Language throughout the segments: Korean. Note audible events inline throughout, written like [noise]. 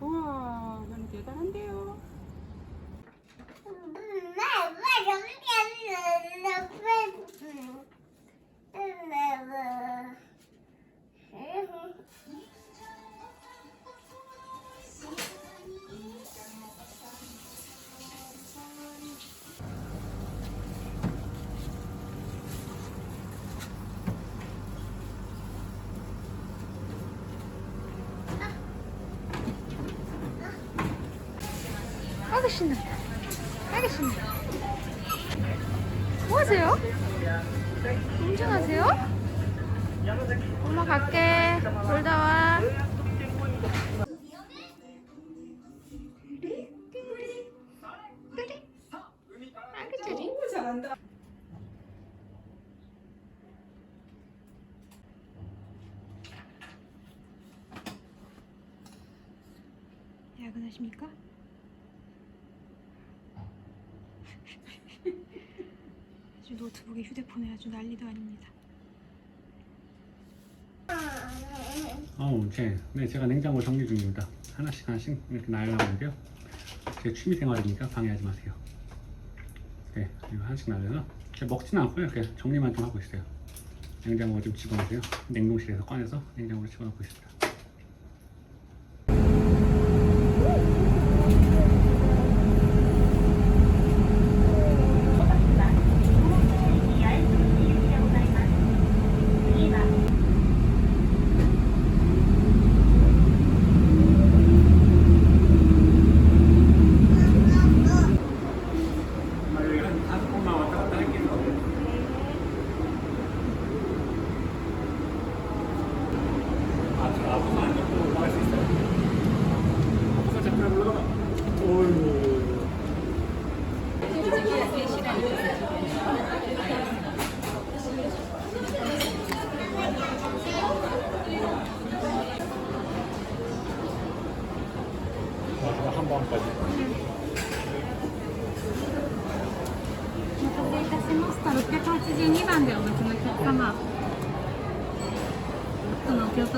우와, 너는 대단한데요. 아 기 신난다. 아기 신난다. 뭐 하세요? 운전하세요? 엄마 갈게. 놀다 와. 아기들이. 너무 잘한다. 야근하십니까? 아주 노트북에 휴대폰에 아주 난리도 아닙니다. 어, 제, 네, 제가 냉장고 정리 중입니다. 하나씩 하나씩 이렇게 날라오는데요. 제 취미 생활이니까 방해하지 마세요. 네, 이거 하나씩 날려서 제가 먹지는 않고요. 이렇게 정리만 좀 하고 있어요. 냉장고 좀 집어넣으세요. 냉동실에서 꺼내서 냉장고로 집어넣고 있습니다. その京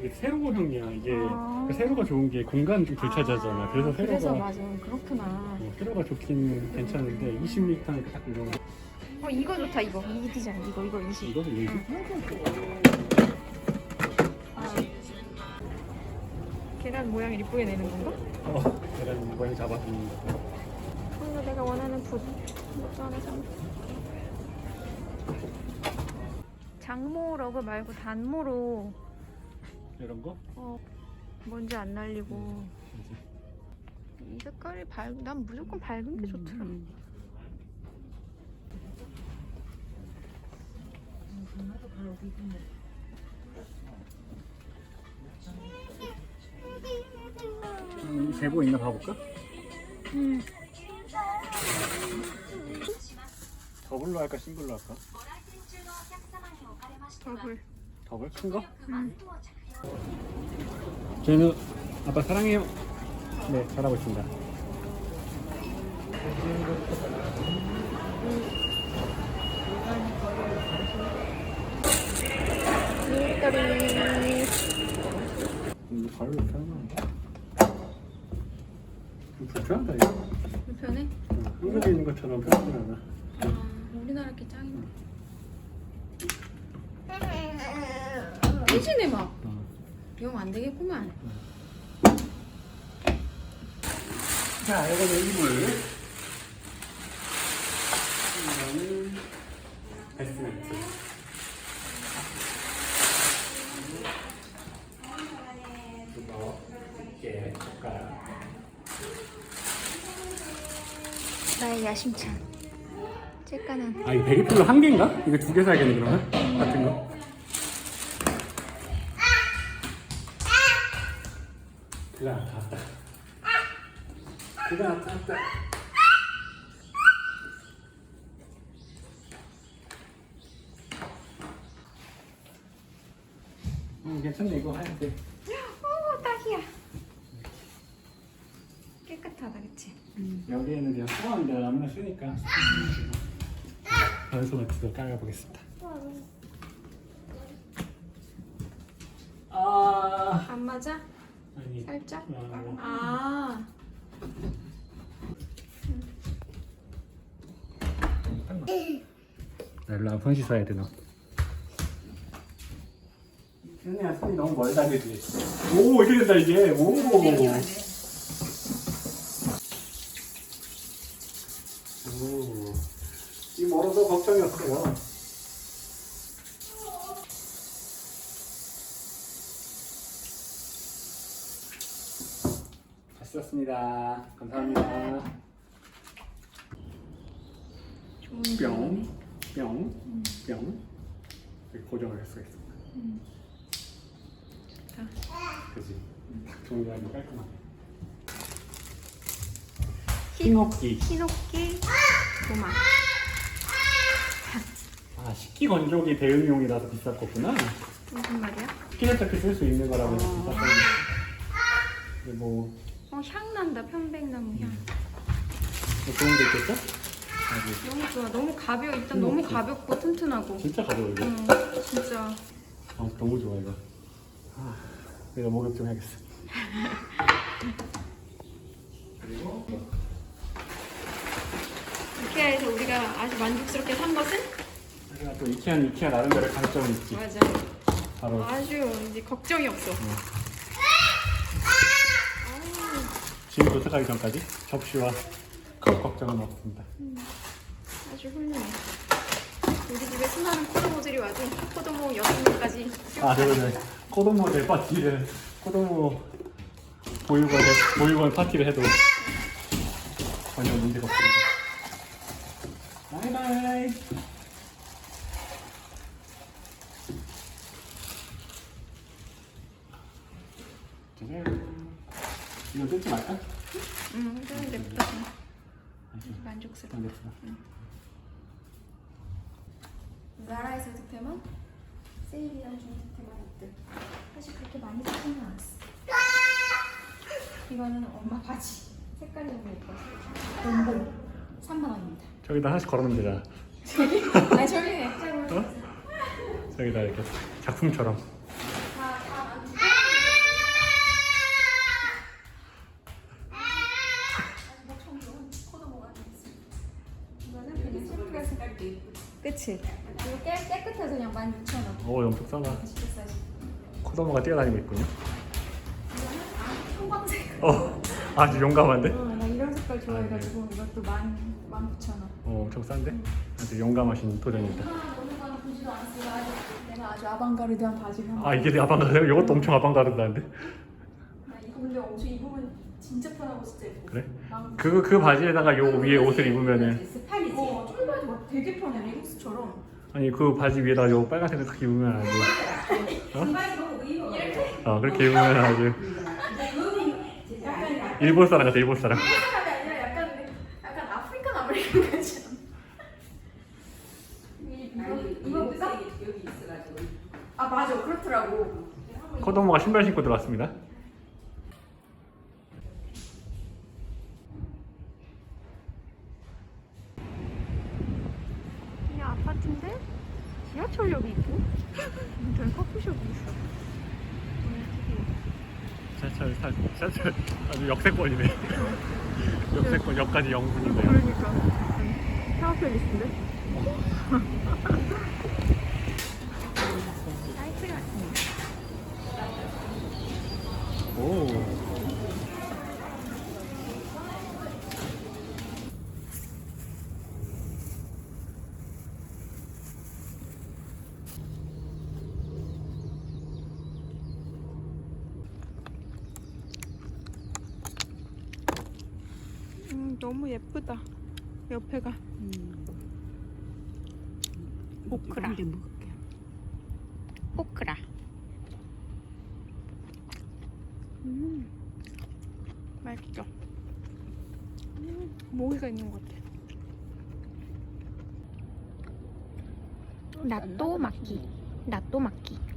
게 세로형이야. 이게 아. 그 세로가 좋은 게 공간 좀덜 차지하잖아. 그래서 세로가 그래서 맞아. 그렇구나. 어, 세로가 좋긴 괜찮은데 20m니까 딱 이런 거. 어 이거 좋다 이거. 이 디자인 이거 이거 20. 이거는 왜 이렇게? 아. 계란 모양을 이쁘게 내는 건가? 어, 계란 모양 잡아주는 거. 이거 내가 원하는 붓. 이것도 하나 사. 장모 러그 말고 단모로 이런 거? 어, 먼지 안 날리고 이 색깔이 밝. 난 무조건 밝은 게 좋더라. 음, 제보 있나 봐볼까? 음. 더블로 할까 싱글로 할까? 더블. 더블 큰 거? 음. 저희는 아빠 사랑해요. 네, 잘하고 있습니다. 이거 발로 이렇게 하면 불편하다 이거. 불편해? 한국에 있는 것처럼 편하진 않아. 아, 우리나라 게 짱이네. 삐지네 막. 어. 영안 되겠구만. 자, 이거는 이불. 이거는 베스트매트. 이거 이게 젓가락. 나의 야심찬. 째까는 아, 이거 베리필로 한 개인가? 이거 두 개 사야겠네 그러면? 같은 거. 그가 나타났다. 그가 나타났다. 음, 괜찮네 이거 하얀색. 오 딱이야. 깨끗하다 그치? 여기에는 그냥 수건인데 아무나 쓰니까. 반소 매트도 깔아보겠습니다. 아, 안 맞아? 아니. 살짝? 아, 아나 일로 와, 손 씻어야 돼, 너. 현이야, 손이 너무 멀다, 그지? 오, 이렇게 된다, 이게. 오. 오. 이 멀어서 걱정이었어요. 잘 썼습니다. 감사합니다. 좋은 뿅, 질문이네. 뿅, 뿅. 이렇게 고정을 할 수가 있습니다. 음. 그지? 정리하기 깔끔하게. 히- 흰옥기. 흰옥기 도마. 아, 식기 건조기 대용용이라서 비쌀 거구나. 무슨 말이야? 피레타피 쓸수 있는 거라고 해서 비쌌다는 근데 뭐, 어 향 난다 편백나무 향. 뭐 좋은 게 있겠죠? 아주 너무 좋아. 너무 가벼워. 일단 음, 너무 그- 가볍고 튼튼하고. 진짜 가벼워, 이거. 응 진짜. 아, 너무 좋아, 이거. 아, 내가 목욕 좀 해야겠어. 그리고 해서 우리가 아주 만족스럽게 산 것은 우리가 또 이케아는 이케아 나름대로 장점이 있지. 맞아. 바로 아주 이제 걱정이 없어. 짐 도착하기 전까지 접시와 컵 걱정은 없습니다. 아주 훌륭해. 우리 집에 수많은 코도모들이 와도 코도모 여섯 명까지 아, 그러네. 코도모 대 파티를 코도모 보육원 대- 보육원 파티를 해도 전혀 문제가 없습니다. 바이바이. 짜잔. 이거 뜯지 말까? 응, 그런 데부터 좀 만족스러워. 알겠어. 나라에서 득템은 세일이랑 중 득템만 있듯 사실 그렇게 많이 사지는 않았어. 이거는 엄마 바지 색깔이 너무 예뻐서 봄봄 3만 원입니다. 저기다 하나씩 걸어놓으면 되잖아. 아 저기 어? 저기다 이렇게 작품처럼. 색깔도 예쁘지. 그치? 이거 깨, 깨끗해서 그냥 16,000원. 오, 엄청 싸다. 싸지. 코도모가 뛰어다니고 있군요. 이거는 아, 청광색. 어, 아주 용감한데? 어, 나 이런 색깔 좋아해가지고 이것도 19,000원. 어, 엄청 싼데? 아주 용감하신 도전입니다. 아, 보지도. 아주 내가 아주 아방가르드한 바지를 한 아, 이게 내 아방가르드? 이것도 엄청 아방가르드한데? 나 이거 근데 엄청 입으면 진짜 편하고 진짜 예뻐. 그래? 난 그, 그 바지에다가 요 위에 옷을 입으면은 스타일이지. 어, 되게 편해 리국스처럼. 아니 그 바지 위에다가 요 빨간색을 딱 입으면 아주 신발이 너무 의욕. 어 그렇게 입으면 아주 약간 일본 사람 같아 일본 사람 약간 아니라 약간 약간 아프리칸 아메리칸 같지 않아? 이- 이거 아니 이거 이거 보자. 여기 있어가지고. 아 맞아 그렇더라고. 코도모가 신발 신고 들어왔습니다 이 아파트인데 지하철역이 있고? [laughs] 전 커피숍이 있어. 지하철 타 지하철. 아주 역세권이네. [laughs] 역세권 역까지 0분인데요. 그러니까. 타워팰리스인데? 사이클 같습니다. 오 음 너무 예쁘다. 옆에가 오크라. 먹을게. 오크라. 음 맛있어. 음, 모기가 있는 것 같아. 나또 막기. 나또 막기.